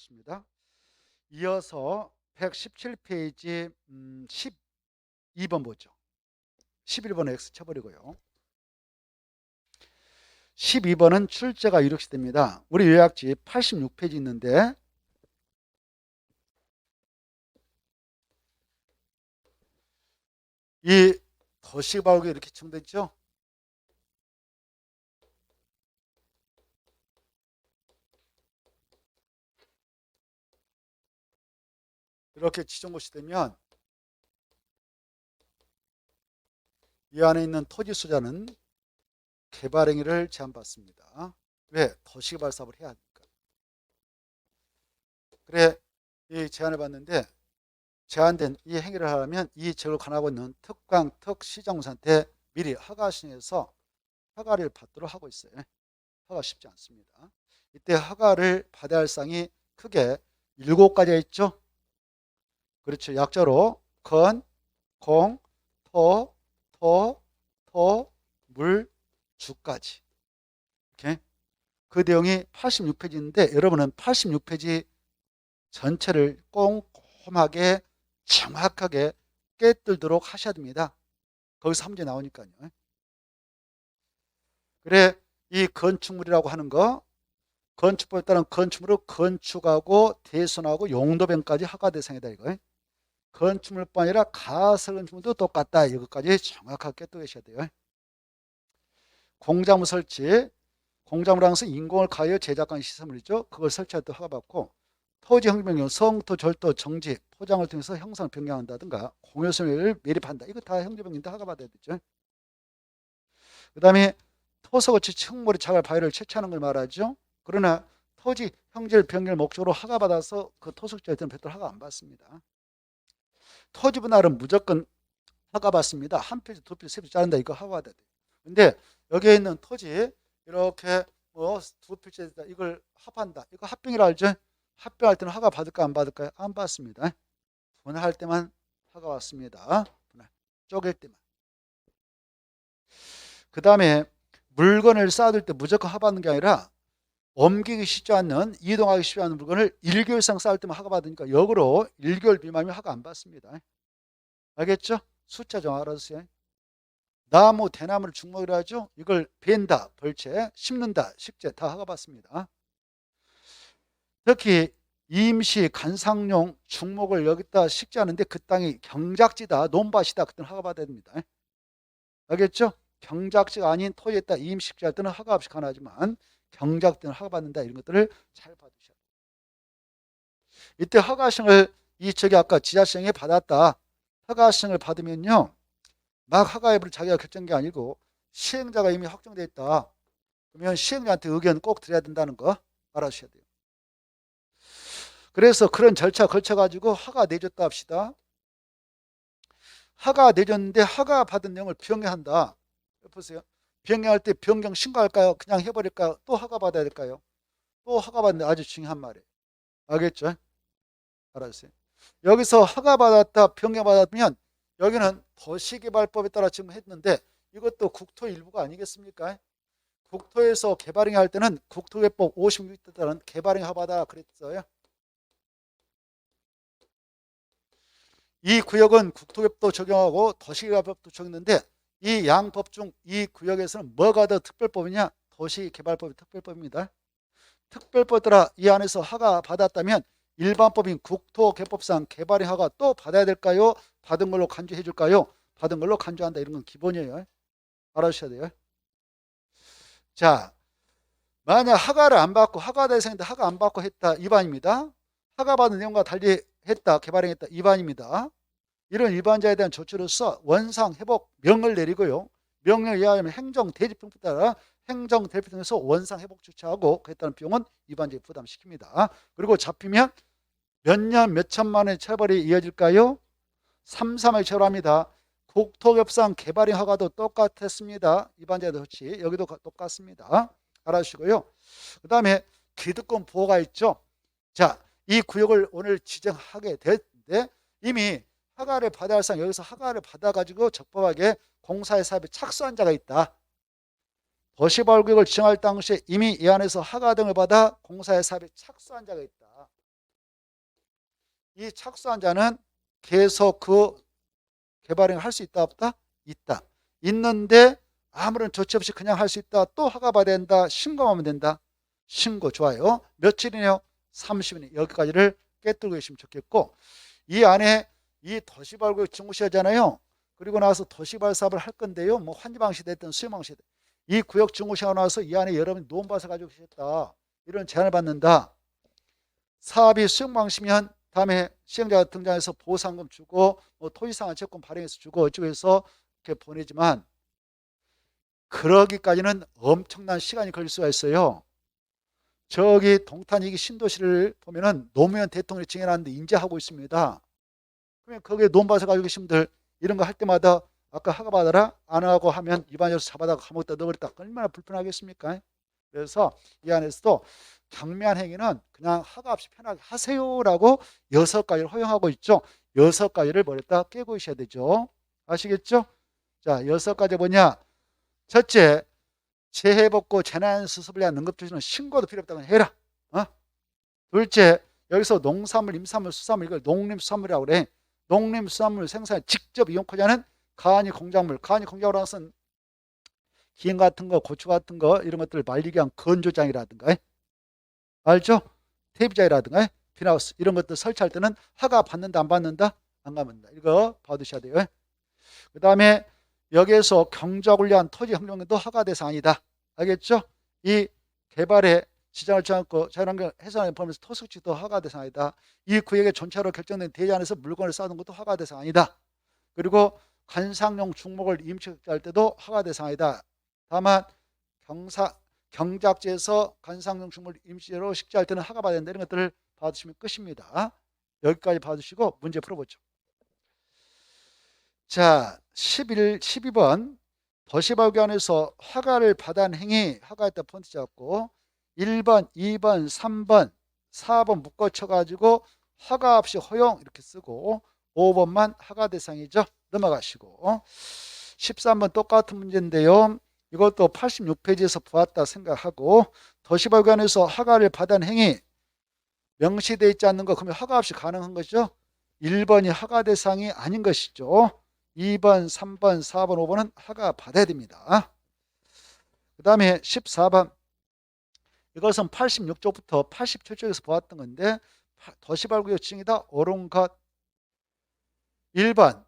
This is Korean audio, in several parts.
하겠습니다. 이어서 117페이지 음, 12번 보죠. 11번은 X 쳐버리고요. 12번은 출제가 이렇게 됩니다. 우리 요약지 86페이지 있는데 이 도시발기 이렇게 층됐죠? 이렇게 지정고시 되면 이 안에 있는 토지 소자는 개발행위를 제한받습니다. 왜? 도시개발 사업을 해야 하니까. 그래, 이 제한을 받는데 제한된 이 행위를 하려면 이 지역을 관하고 있는 특광, 특시장사한테 미리 허가 신청해서 허가를 받도록 하고 있어요. 허가 쉽지 않습니다. 이때 허가를 받아야 할 사항이 크게 일곱 가지가 있죠. 그렇죠. 약자로 건, 공, 토, 토, 토, 물, 주까지. 이렇게 그 내용이 86페이지인데 여러분은 86페이지 전체를 꼼꼼하게 정확하게 깨뜨리도록 하셔야 됩니다. 거기서 한 문제 나오니까요. 그래 이 건축물이라고 하는 거 건축법에 따른 건축물을 건축하고 대손하고 용도변까지 허가 대상이다 이거. 건축물뿐 아니라 가설 건축물도 똑같다. 이것까지 정확하게 깨뜨려 계셔야 돼요. 공작물 설치, 공작물 항상 인공을 가하여 제작한 시설물이죠. 그걸 설치할 때 허가받고 토지 변경, 성토, 절도, 정지, 포장을 통해서 형상을 변경한다든가 공유소를 매립한다. 이거 다 형제 변경인데 허가받아야 되죠. 그 다음에 토속어치 층물의 자갈 바위를 채취하는 걸 말하죠. 그러나 토지 형질 변경 목적으로 허가받아서 그 토속지에 대한 별도로 허가 안 받습니다. 토지 분할은 무조건 허가받습니다. 한 페이지, 두 페이지, 세 페이지 자른다 이거 허가받아야 돼요. 근데 여기에 있는 토지 이렇게 뭐두 페이지에다 이걸 합한다. 이거 합병이라 알죠? 합병할 때는 허가 받을까 안 받을까요? 안 받습니다. 분할할 때만 허가 받습니다. 분할. 쪼갤 때만. 그 다음에 물건을 쌓아둘 때 무조건 허가받는 게 아니라 옮기기 쉽지 않는 이동하기 쉽지 않은 물건을 1개월 이상 쌓을 때만 허가 받으니까 역으로 1개월 미만이면 허가 안 받습니다. 알겠죠? 숫자 좀 알아주세요. 나무, 대나무를 중목이라 하죠. 이걸 벤다, 벌채, 심는다, 식재 다 허가 받습니다. 특히 임시 간상용 중목을 여기다 식재하는데 그 땅이 경작지다, 논밭이다, 그때는 허가 받아야 됩니다. 알겠죠? 경작지가 아닌 토지에다 임식재할 때는 허가 없이 가능하지만 경작 때는 허가 받는다 이런 것들을 잘 봐두셔야 돼요. 이때 허가증을 이 저기 아까 지자시장에 받았다. 허가증을 받으면요. 막 허가 여부를 자기가 결정한 게 아니고 시행자가 이미 확정돼 있다. 그러면 시행자한테 의견 꼭 드려야 된다는 거 알아주셔야 돼요. 그래서 그런 절차 걸쳐가지고 허가 내줬다 합시다. 허가 내줬는데 허가 받은 내용을 변경한다. 보세요. 변경할 때 변경 신고할까요? 그냥 해버릴까요? 또 허가 받아야 될까요? 또 허가 받는 아주 중요한 말이에요. 알겠죠? 알았어요. 여기서 허가 받았다, 변경 받았면 여기는 도시개발법에 따라 지금 했는데 이것도 국토 일부가 아니겠습니까? 국토에서 개발행 할 때는 국토개법 56에 따른 개발행 허가다 그랬어요. 이 구역은 국토개법도 적용하고 도시개발법도 적용했는데 이 양법 중 이 구역에서는 뭐가 더 특별법이냐? 도시개발법이 특별법입니다. 특별법에 따라 이 안에서 허가 받았다면 일반법인 국토개법상 개발의 허가 또 받아야 될까요? 받은 걸로 간주해 줄까요? 받은 걸로 간주한다 이런 건 기본이에요. 알아주셔야 돼요. 자, 만약 허가를 안 받고 허가 대상인데 허가 안 받고 했다 위반입니다. 허가 받은 내용과 달리 했다 개발행했다 위반입니다. 이런 위반자에 대한 조치로서 원상 회복 명을 내리고요. 명령에 의하면 행정 대집행에 따라 행정 대집행에서 원상 회복 조치하고 따른 비용은 위반자에 부담시킵니다. 그리고 잡히면 몇 년 몇 천만 원의 처벌이 이어질까요? 3, 3의 처벌합니다. 국토협상 개발인 허가도 똑같았습니다. 위반자의 조치 여기도 똑같습니다. 알아주시고요. 그 다음에 기득권 보호가 있죠. 자, 이 구역을 오늘 지정하게 됐는데 이미 허가를 받아야 할 사람 여기서 허가를 받아가지고 적법하게 공사의 사업에 착수한 자가 있다. 도시발구역을 지정할 당시에 이미 이 안에서 허가 등을 받아 공사의 사업에 착수한 자가 있다. 이 착수한 자는 계속 그 개발행을 할 수 있다 없다? 있다. 있는데 아무런 조치 없이 그냥 할 수 있다. 또 허가 받아야 된다. 신고하면 된다. 신고 좋아요. 며칠이네요? 30일. 여기까지를 깨뜨리고 계시면 좋겠고 이 안에 이 도시발굴 중구시하잖아요. 그리고 나서 도시발 사업을 할 건데요. 뭐 환지방시 됐든 수용방시 됐든 이 구역 중구시하고 나서 이 안에 여러분이 논밭을 가지고 계셨다. 이런 제안을 받는다. 사업이 수용방시면 다음에 시행자가 등장해서 보상금 주고 뭐 토지상한 채권 발행해서 주고 어쩌고 해서 이렇게 보내지만 그러기까지는 엄청난 시간이 걸릴 수가 있어요. 저기 동탄 이기 신도시를 보면은 노무현 대통령이 증언하는데 인재하고 있습니다. 그러면 거기에 논밭을 가지고 계신 분들 이런 거 할 때마다 아까 허가 받아라 안 하고 하면 입안에서 잡아다가 감옥에다 넣어버렸다 얼마나 불편하겠습니까? 그래서 이 안에서도 경미한 행위는 그냥 허가 없이 편하게 하세요라고 여섯 가지를 허용하고 있죠. 여섯 가지를 머리에다 깨고 있어야 되죠. 아시겠죠? 자, 여섯 가지 뭐냐? 첫째, 재해 복구 재난 수습을 위한 응급조치는 신고도 필요 없다고 해라. 어? 둘째, 여기서 농산물, 임산물, 수산물 이걸 농림수산물이라고 그래. 농림수산물 생산에 직접 이용하지 않은 간이 공작물, 간이 공작물이라는 것은 기름 같은 거, 고추 같은 거 이런 것들을 말리기 위한 건조장이라든가 알죠? 테이프장이라든가 비나우스 이런 것들 설치할 때는 허가 받는다 안 받는다? 안 받는다. 이거 받으셔야 돼요. 그 다음에 여기에서 경작을 위한 토지 환경도 허가 대상 아니다. 알겠죠? 이 개발에 지장을 주지 않고 자연환경 해산을 포함해서 토속지도 허가 대상 아니다. 이 구역의 전체로 결정된 대지 안에서 물건을 쌓는 것도 허가 대상 아니다. 그리고 관상용 중목을 임시할 때도 허가 대상 아니다. 다만 경사 경작지에서 관상용 중목을 임시로 식재할 때는 허가 받아야 된다. 이런 것들을 받으시면 끝입니다. 여기까지 받으시고 문제 풀어보죠. 자, 11, 12번 도시발견에서 허가를 받은 행위 허가했다 폰트 잡고 1번, 2번, 3번, 4번 묶어쳐가지고 허가 없이 허용 이렇게 쓰고 5번만 허가 대상이죠. 넘어가시고 13번 똑같은 문제인데요. 이것도 86페이지에서 보았다 생각하고 도시발견에서 허가를 받은 행위 명시되어 있지 않는 거 그러면 허가 없이 가능한 것이죠. 1번이 허가 대상이 아닌 것이죠. 2번, 3번, 4번, 5번은 허가 받아야 됩니다. 그 다음에 14번 이것은 86쪽부터 87쪽에서 보았던 건데 도시발구역 지정이다 것 1번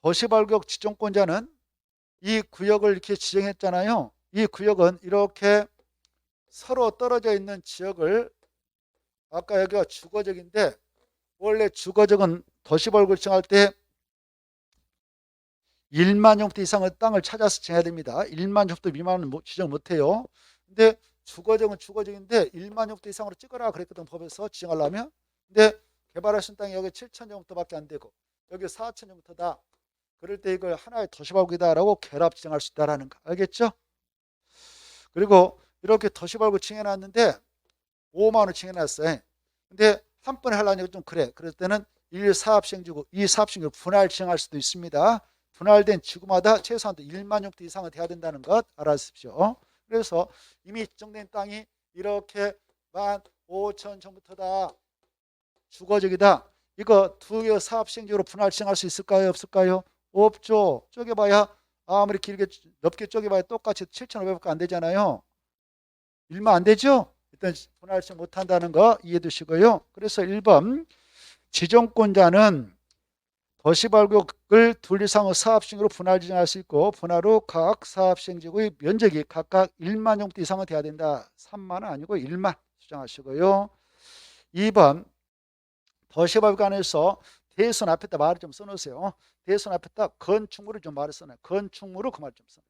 도시발구역 지정권자는 이 구역을 이렇게 지정했잖아요. 이 구역은 이렇게 서로 떨어져 있는 지역을 아까 여기가 주거적인데 원래 주거적은 도시발구역 지정할 때 1만 제곱미터 이상의 땅을 찾아서 지정해야 됩니다. 1만 제곱미터 미만은 지정 못해요. 근데 주거적은 주거적인데 1만 제곱미터 이상으로 찍어라 그랬거든 법에서 지정하려면. 근데 개발하신 땅이 여기 7천 제곱미터밖에 안 되고 여기 4천 제곱미터다. 그럴 때 이걸 하나의 도시발구이다라고 결합 지정할 수 있다라는 거 알겠죠? 그리고 이렇게 도시발구 칭해놨는데 5만 원을 칭해놨어요. 근데 한 번에 하려니까 좀 그래. 그럴 때는 1 사업시행지구, 2 사업시행지구 분할 지정할 수도 있습니다. 분할된 지구마다 최소한 1만 헥터 이상은 돼야 된다는 것 알아주십시오. 그래서 이미 지정된 땅이 이렇게 1만 5천 정부터다. 주거적이다. 이거 두 개 사업 시행적으로 분할 지정할 수 있을까요? 없을까요? 없죠. 쪼개봐야 아무리 길게 넓게 쪼개봐야 똑같이 7,500밖에 안 되잖아요. 일만 안 되죠? 일단 분할 지정 못한다는 거 이해해 두시고요. 그래서 1번 지정권자는 도시발구역을 둘 이상의 사업시행으로 분할 지정할 수 있고 분할 후 각 사업시행지구의 면적이 각각 1만 용도 이상은 돼야 된다. 3만은 아니고 1만 수정하시고요. 2번 도시발구역 안에서 대선 앞에다 말을 좀 써놓으세요. 대선 앞에다 건축물을 좀 말을 써놔요. 건축물로 그말 좀 써.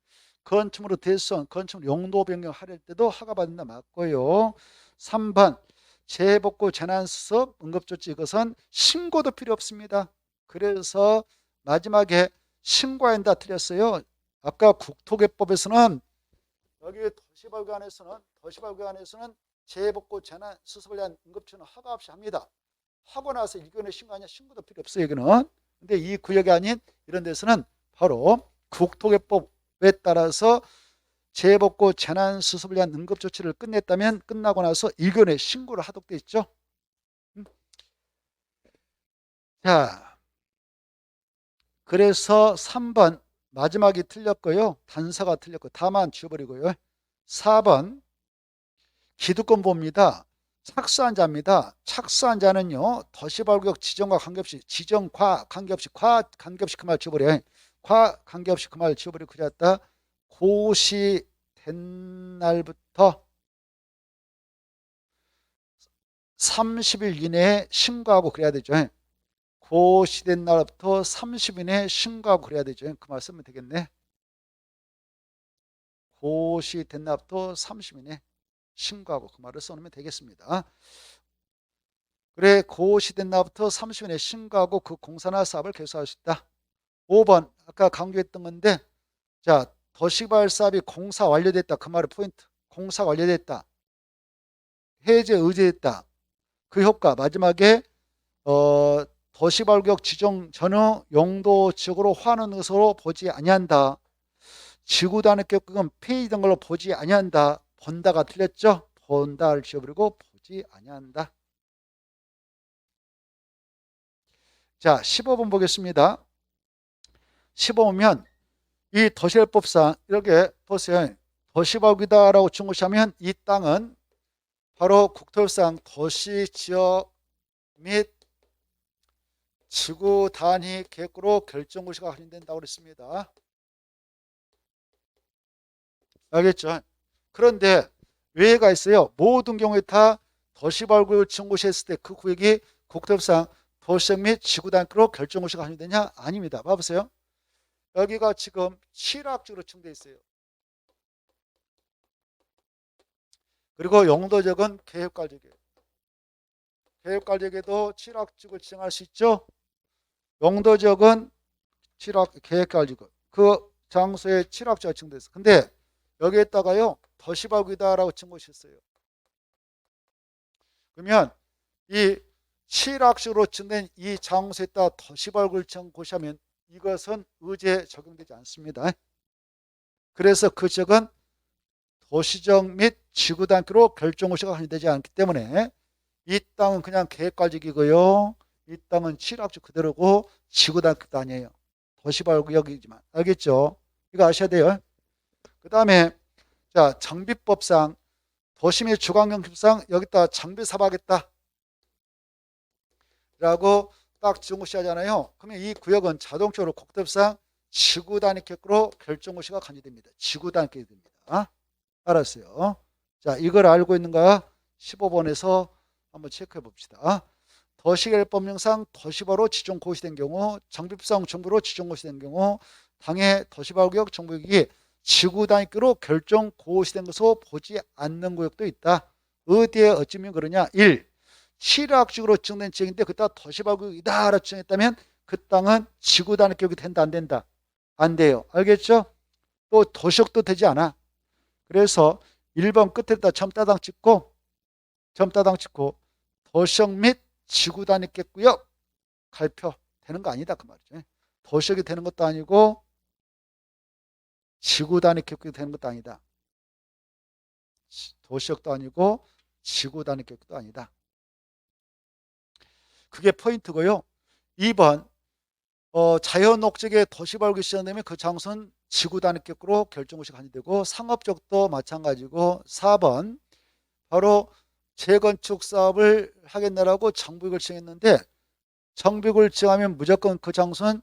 건축물로 대선, 건축물 용도 변경할 때도 허가받는다 맞고요. 3번 재복구 재난수습 응급조치 이것은 신고도 필요 없습니다. 그래서 마지막에 신고한다 틀렸어요. 아까 국토개법에서는 여기 도시발관에서는 도시발관에서는 재복구 재난 수습을 위한 응급처는 허가 없이 합니다. 하고 나서 일견에 신고하냐 신고도 필요 없어요. 여기는. 근데 이 구역이 아닌 이런 데서는 바로 국토개법에 따라서 재복구 재난 수습을 위한 응급 조치를 끝냈다면 끝나고 나서 일견에 신고를 하도록 돼 있죠. 자, 그래서 3번 마지막이 틀렸고요. 단서가 틀렸고 다만 지워버리고요. 4번 기득권 봅니다. 착수한 자입니다. 착수한 자는요. 더시발격 지정과 관계없이 지정과 관계없이 과 관계없이 그 말 지워버려. 과 관계없이 그 말 지워버리고 그랬다. 고시 된 날부터 30일 이내에 신고하고 그래야 되죠. 고시된 날부터 30일 이내에 신고하고 그래야 되죠. 그말 쓰면 되겠네. 고시된 날부터 30일 이내에 신고하고 그 말을 써놓으면 되겠습니다. 그래 고시된 날부터 30일 이내에 신고하고 그 공사나 사업을 개수할 수 있다. 5번 아까 강조했던 건데 자 도시발 사업이 공사 완료됐다. 그 말의 포인트. 공사 완료됐다. 해제 의제됐다. 그 효과 마지막에 어, 도시발격 지정 전후 용도 지역으로 화하는 것으로 보지 아니한다. 지구단의 격은 폐기된 걸로 보지 아니한다. 본다가 틀렸죠? 본다를 지워버리고 보지 아니한다. 자, 15번 보겠습니다. 15번 이 도시법상 이렇게 보세요. 도시발기다라고 중고시하면 이 땅은 바로 국토상 도시 지역 및 지구 단위 계획으로 결정고시가 확인된다고 그랬습니다. 알겠죠? 그런데 외가 있어요. 모든 경우에 다 도시발굴 청구시했을 때 그 구역이 국토상 도시적 및 지구 단위로 결정고시가 확인되냐? 아닙니다. 봐보세요. 여기가 지금 칠학적으로 층돼 있어요. 그리고 용도적은 계획관리이에요 계획관리에도 칠학적을 지정할 수 있죠. 용도적은 칠학 계획관리고 그 장소에 칠학적가 지정됐어. 근데 여기에다가요 더시바구이다라고 증거하셨어요. 그러면 이 칠학식으로 증된 이 장소에다 더시발굴 증고시하면 이것은 의제에 적용되지 않습니다. 그래서 그 지역은 도시적 및 지구 단계로 결정고시가 확인되지 않기 때문에 이 땅은 그냥 계획관리기고요. 이 땅은 칠학주 그대로고 지구 단계도 아니에요. 도시발구역이지만 알겠죠? 이거 아셔야 돼요. 그 다음에 자 장비법상 도시 및 주관경법상 여기다 장비 사박했다 라고 딱 지정고시하잖아요. 그러면 이 구역은 자동적으로 국토상 지구 단위 객으로 결정고시가 간주됩니다. 지구 단위 됩니다. 알았어요. 자, 이걸 알고 있는가? 15번에서 한번 체크해 봅시다. 도시계획법령상 도시바로 지정 고시된 경우, 정비법상 정부로 지정 고시된 경우, 당해 도시발구역 정부역이 지구 단위로 결정 고시된 것으로 보지 않는 구역도 있다. 어디에 어찌면 그러냐? 1. 실학식으로 지정된 지역인데 그따 도시발구역이다 라고 지정했다면 그 땅은 지구 단위 격이 된다 안 된다? 안 돼요. 알겠죠? 또 도시역도 되지 않아. 그래서 1번 끝에다 점따당 찍고 점따당 찍고 도시역 및 지구 단위 겠고요. 갈표 되는 거 아니다 그 말이죠. 도시역이 되는 것도 아니고 지구 단위 객국이 되는 것도 아니다. 도시역도 아니고 지구 단위 객국도 아니다. 그게 포인트고요. 2번 어, 자연 옥적에 도시 발굴 시작되면 그 장소는 지구 단위격으로 결정고시가 한되고 상업적도 마찬가지고 4번 바로 재건축 사업을 하겠다라고 정비을 지정했는데 정비을 지정하면 무조건 그 장소는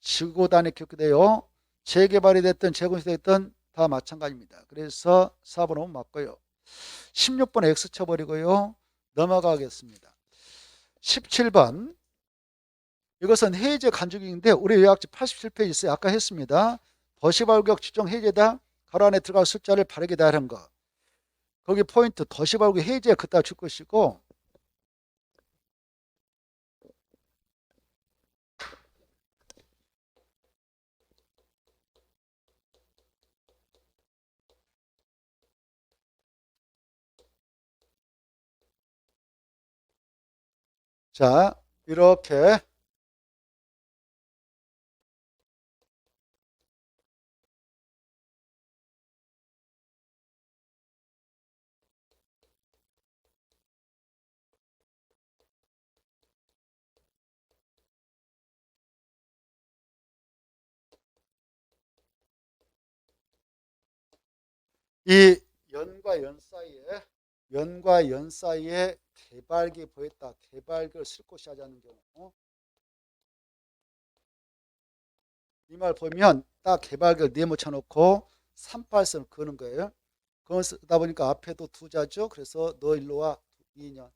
지구 단위격이 돼요. 재개발이 됐든 재건축이 됐든 다 마찬가지입니다. 그래서 4번은 맞고요. 16번 X 쳐버리고요. 넘어가겠습니다. 17번 이것은 해제 간주기인데 우리 요약지 87페이지 있어요. 아까 했습니다. 더시발격 지정 해제다. 가로 안에 들어갈 숫자를 바르게 다하는 거. 거기 포인트 더시발격 해제 그따 줄 것이고. 자 이렇게 이 연과 연 사이에 연과 연 사이에 개발기 보였다. 개발기를 쓸곳이 하자는 경우 이 말 보면 딱 개발기를 네모 쳐 놓고 38선을 그는 거예요. 그걸 쓰다 보니까 앞에도 두 자죠. 그래서 너 일로 와 2년.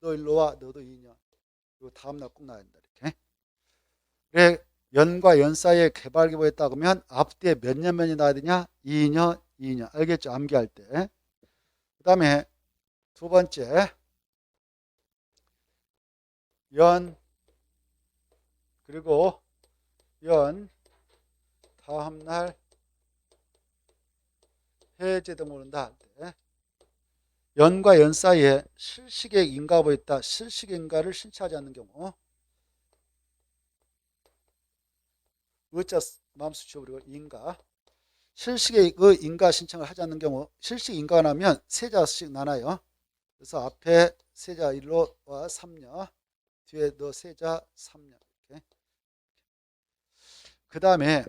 너 일로 와 너도 2년. 그리고 다음 날 꼭 나야 된다. 이렇게. 그래 연과 연 사이에 개발기 보였다 그러면 앞뒤에 몇년 몇이 나야 되냐? 2년, 2년. 알겠죠? 암기할 때. 그 다음에 두 번째 연 그리고 연 다음날 해제 등 모른다 할 때 연과 연 사이에 실시계 인가 보였다. 실시계 인가를 신청하지 않는 경우 의자 마음수 지워버리고 인가 실시계 그 인가 신청을 하지 않는 경우 실시 인가가 나면 세 자씩 나눠요. 그래서 앞에 세자 1로와 3녀 뒤에 너 세자 3녀 이렇게 그 다음에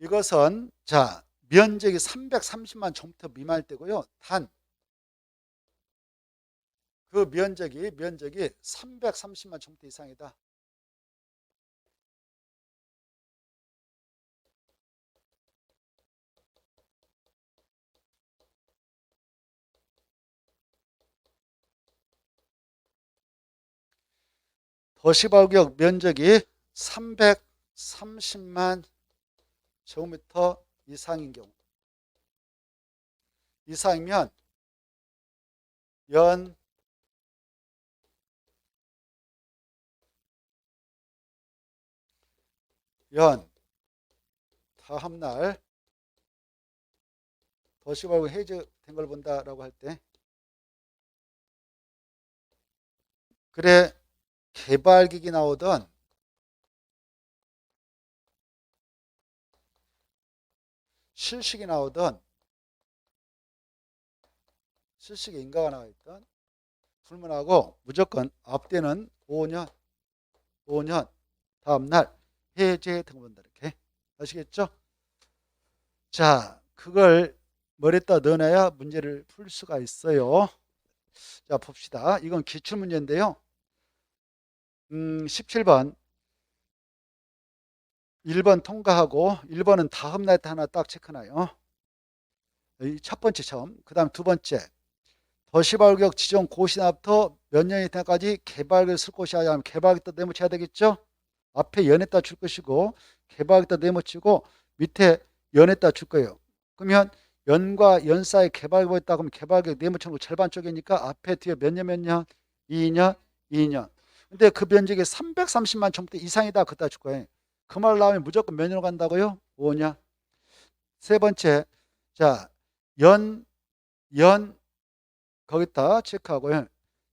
이것은 자 면적이 330만 제곱미터 미만일 때고요. 단 그 면적이 면적이 330만 제곱미터 이상이다. 도시발구역 면적이 330만 제곱미터 이상인 경우 이상이면 연 연 다음날 도시발구 해제된 걸 본다라고 할 때 그래 개발기기 나오던 실식이 나오던 실식에 인가가 나와 있던 불문하고 무조건 앞대는 5년 5년 다음날 해제 등본다 이렇게 아시겠죠? 자 그걸 머리에다 넣어놔야 문제를 풀 수가 있어요. 자 봅시다. 이건 기출문제인데요. 음, 17번 1번 통과하고 1번은 다음 날 하나 딱 체크나요. 이첫 번째 처음. 그 다음 두 번째 도시발격 지정 고시납부터 몇 년이 때까지 개발을 쓸 곳이 아니라 개발기다 네모쳐야 되겠죠? 앞에 연에다 줄 것이고 개발기다 네모치고 밑에 연에다 줄 거예요. 그러면 연과 연 사이 개발고 있다 그러면 개발격 네모쳐놓고 절반 쪽이니까 앞에 뒤에 몇 년 몇 년? 2년, 2년. 근데 그 면적이 330만 제곱미터 이상이다 그다 줄 거예요. 그 말 나오면 무조건 몇 년으로 간다고요? 5년. 세 번째, 자, 연, 연, 거기다 체크하고요.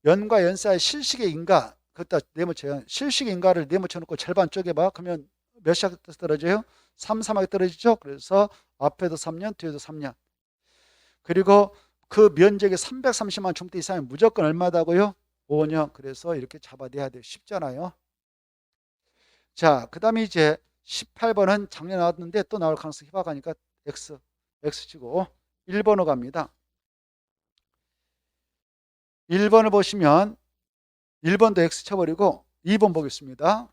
연과 연 사이 실식의 인가, 거기다 네모쳐요. 실식의 인가를 네모쳐놓고 절반 쪼개봐. 그러면 몇 시간 떨어져요? 3, 3하게 떨어지죠? 그래서 앞에도 3년, 뒤에도 3년. 그리고 그 면적이 330만 제곱미터 이상이면 무조건 얼마다고요? 5년. 그래서 이렇게 잡아내야 돼요. 쉽잖아요. 자, 그 다음에 이제 18번은 작년에 나왔는데 또 나올 가능성이 희박하니까 X, X 치고 1번으로 갑니다. 1번을 보시면 1번도 X 쳐버리고 2번 보겠습니다.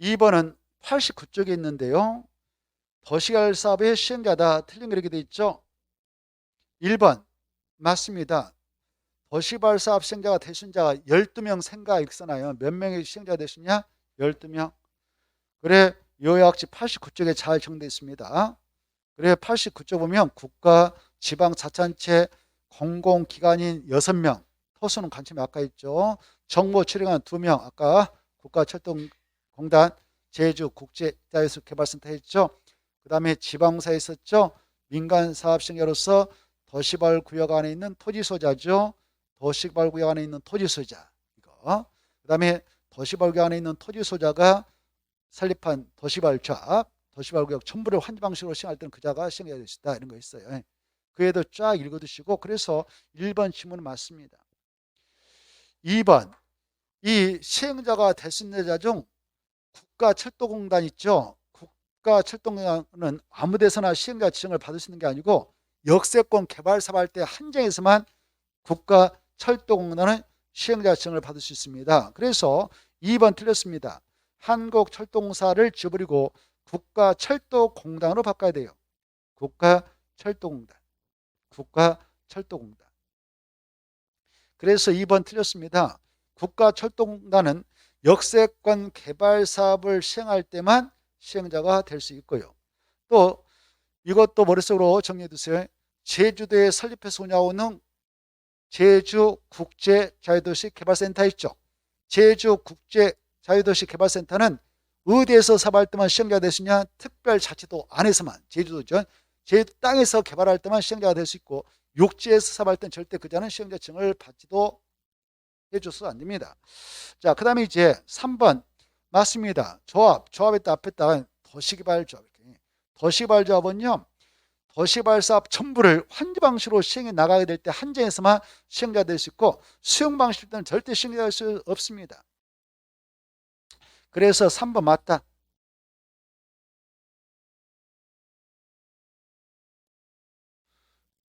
2번은 89쪽에 있는데요. 도시갈 사업의 시행자다. 틀린 그렇게 돼 있죠. 1번 맞습니다. 도시발 사업 시행자가 대신자가 12명 생가 익선하여 몇 명의 시행자가 되시냐? 12명. 그래 요약지 89쪽에 잘 정되어 있습니다. 그래 89쪽 보면 국가, 지방 자치단체, 공공기관인 6명, 토수는 관점이 아까 있죠. 정보 출행한 2명, 아까 국가철도공단, 제주 국제자유수 개발센터 했죠. 그 다음에 지방사에 있었죠. 민간 사업시행자로서 도시발 구역 안에 있는 토지 소자죠. 도시발구역 안에 있는 토지소자 이거. 그 다음에 도시발구역 안에 있는 토지소자가 설립한 도시발좌, 도시발구역 첨부를 환지 방식으로 시행할 때는 그자가 시행해야 되시다 이런 거 있어요. 그에도 쫙 읽어두시고 그래서 1번 지문은 맞습니다. 2번 이 시행자가 될 수 있는 자 중 국가철도공단 있죠. 국가철도공단은 아무 데서나 시행자 지정을 받을 수 있는 게 아니고 역세권 개발 사업 할 때 한정에서만 국가 철도공단은 시행자 지정을 받을 수 있습니다. 그래서 2번 틀렸습니다. 한국철도공사를 지워버리고 국가철도공단으로 바꿔야 돼요. 국가철도공단. 국가철도공단. 그래서 2번 틀렸습니다. 국가철도공단은 역세권 개발 사업을 시행할 때만 시행자가 될 수 있고요. 또 이것도 머릿속으로 정리해 두세요. 제주도에 설립해서 운영하는 제주 국제 자유도시 개발센터 있죠. 제주 국제 자유도시 개발센터는 어디에서 사업할 때만 시행자가 될 수 있냐? 특별자치도 안에서만. 제주도 땅에서 개발할 때만 시행자가 될 수 있고 육지에서 사업할 때는 절대 그자는 시행자 증을 받지도 해줘서 안 됩니다. 자, 그 다음에 이제 3번 맞습니다. 조합, 조합에다 앞에다 도시개발 조합. 도시개발 조합은요. 도시개발 사업 전부를 환지 방식으로 시행해 나가게 될 때 한정에서만 시행자 될 수 있고 수용 방식 때는 절대 시행자 될 수 없습니다. 그래서 3번 맞다.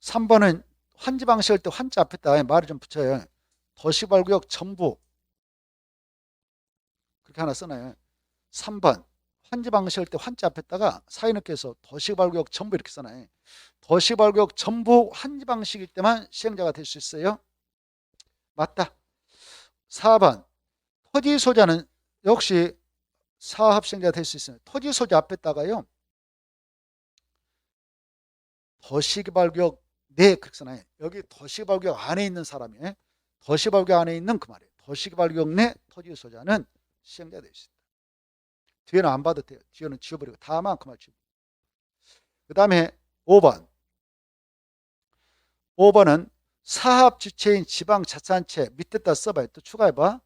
삼번은 환지 방식일 때 환자 앞에다 말을 좀 붙여요. 도시발구역 전부 그렇게 하나 써놔요. 3번 환지 방식일 때 환자 앞에다가 사인업계에서 도시발구역 전부 이렇게 써놔요. 도시발구역 전부 환지 방식일 때만 시행자가 될 수 있어요. 맞다. 4번 토지 소자는 역시 사업 시행자가 될 수 있어요. 토지 소자 앞에다가요. 도시개발구역 내 그렇게 써놔요. 여기 도시개발구역 안에 있는 사람이에요. 도시개발구역 안에 있는 그 말이에요. 도시개발구역 내 토지 소자는 시행자 될수 있다. 뒤에는 안 봐도 돼요. 뒤에는 지워버리고 다만 그말 지워. 그 다음에 5번. 5번은 사업 주체인 지방 자치단체 밑에다 써봐요. 또 추가해봐.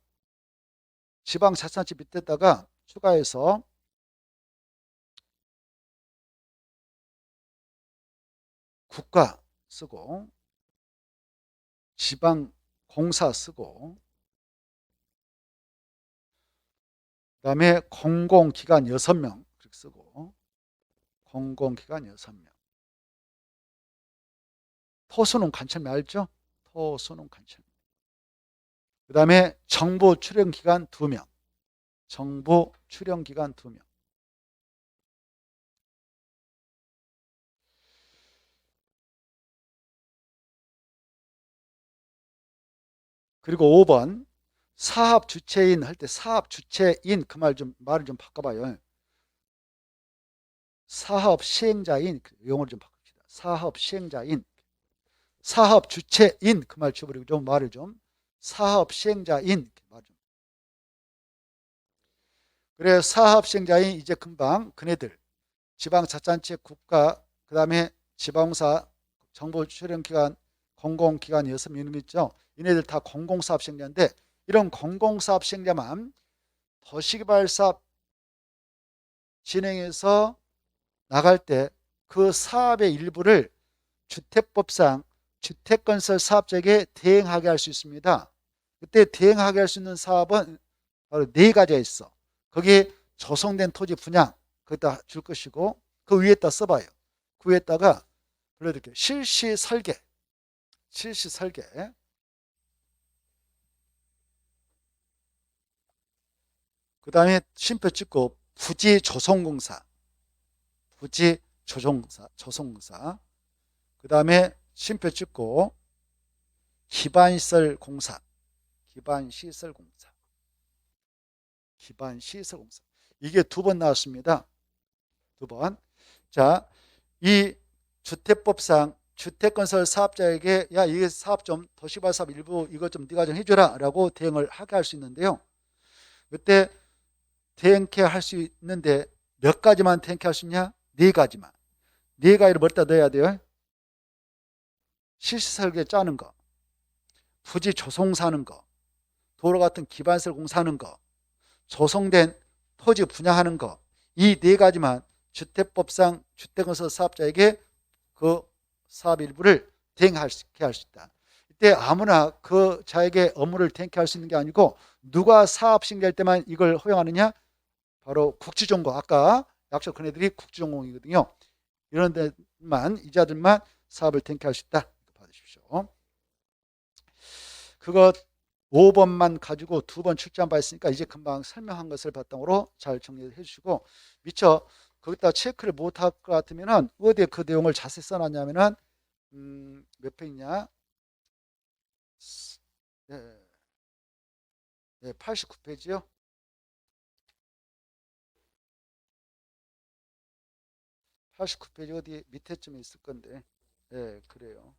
지방 자치단체 밑에다가 추가해서 국가 쓰고 지방 공사 쓰고 그 다음에 공공기관 6명 그렇게 쓰고. 공공기관 6명. 토수는 관찰미 알죠? 토수는 관찰미 그 다음에 정부 출연기관 2명. 정부 출연기관 2명. 그리고 5번 사업 주체인 할 때 사업 주체인 그 말 좀 말을 좀 바꿔봐요. 사업 시행자인 그 용어를 좀 바꿉시다. 사업 시행자인 사업 주체인 그말 지워버리고 좀 말을 좀 사업 시행자인 말 좀. 그래 사업 시행자인 이제 금방 그네들 지방 자치단체 국가 그 다음에 지방사 정부 출연기관 공공기관 여섯 명 있죠. 얘네들 다 공공사업 시행자인데 이런 공공사업 시행자만 도시개발 사업 진행해서 나갈 때 그 사업의 일부를 주택법상 주택건설 사업자에게 대행하게 할 수 있습니다. 그때 대행하게 할 수 있는 사업은 바로 네 가지가 있어. 거기에 조성된 토지 분양 거기다 줄 것이고 그 위에다 써봐요. 그 위에다가 불러드릴게요. 실시 설계, 실시 설계. 그 다음에 쉼표 찍고 부지 조성공사. 부지 조성사 조성공사. 그 다음에 쉼표 찍고 기반시설 공사. 기반시설 공사. 기반시설 공사. 이게 두 번 나왔습니다. 두 번 자 이 주택법상 주택건설 사업자에게 야 이게 사업 좀 도시발 사업 일부 이거 좀 네가 좀 해줘라 라고 대응을 하게 할 수 있는데요. 그때 대행케 할 수 있는데 몇 가지만 대행케 할 수 있냐? 네 가지만. 네 가지를 뭘다 넣어야 돼요? 실시설계 짜는 거, 부지 조성 사는 거, 도로 같은 기반시설 공사하는 거, 조성된 토지 분양하는 거, 이 네 가지만 주택법상 주택건설 사업자에게 그 사업 일부를 대행할 수 있게 할 수 있다. 이때 아무나 그 자에게 업무를 대행케 할수 있는 게 아니고 누가 사업 신고할 때만 이걸 허용하느냐? 바로 국지정보 아까 약초 그네들이 국제전공이거든요. 이런 데만 이자들만 사업을展開할 수 있다. 받으십시오. 그거 5번만 가지고 두 번 출제한 바 있으니까 이제 금방 설명한 것을 바탕으로 잘 정리해 주시고 미처 거기다 체크를 못 할 것 같으면은 어디에 그 내용을 자세히 써놨냐면은 음, 몇 페이지냐? 네, 네 89페이지요. 89페이지 어디 밑에쯤에 있을 건데, 예, 그래요.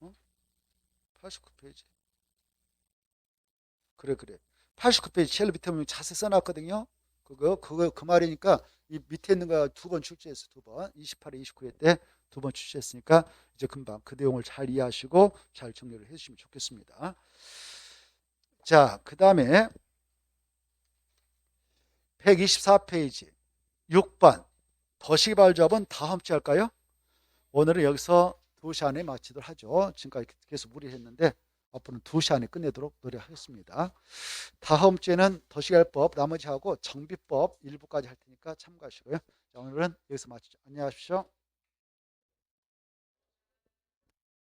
어? 89페이지. 그래, 그래. 89페이지 제일 밑에 보면 자세히 써놨거든요. 그거, 그거, 그 말이니까 이 밑에 있는 거 두 번 출제했어, 두 번. 28회, 29회 때 두 번 출제했으니까 이제 금방 그 내용을 잘 이해하시고 잘 정리를 해주시면 좋겠습니다. 자, 그 다음에 124페이지 6번 도시개발 조합은 다음 주에 할까요? 오늘은 여기서 2시 안에 마치도록 하죠. 지금까지 계속 무리했는데 앞으로는 2시 안에 끝내도록 노력하겠습니다. 다음 주에는 도시개발법 나머지 하고 정비법 일부까지 할 테니까 참고하시고요. 자, 오늘은 여기서 마치죠. 안녕하십시오.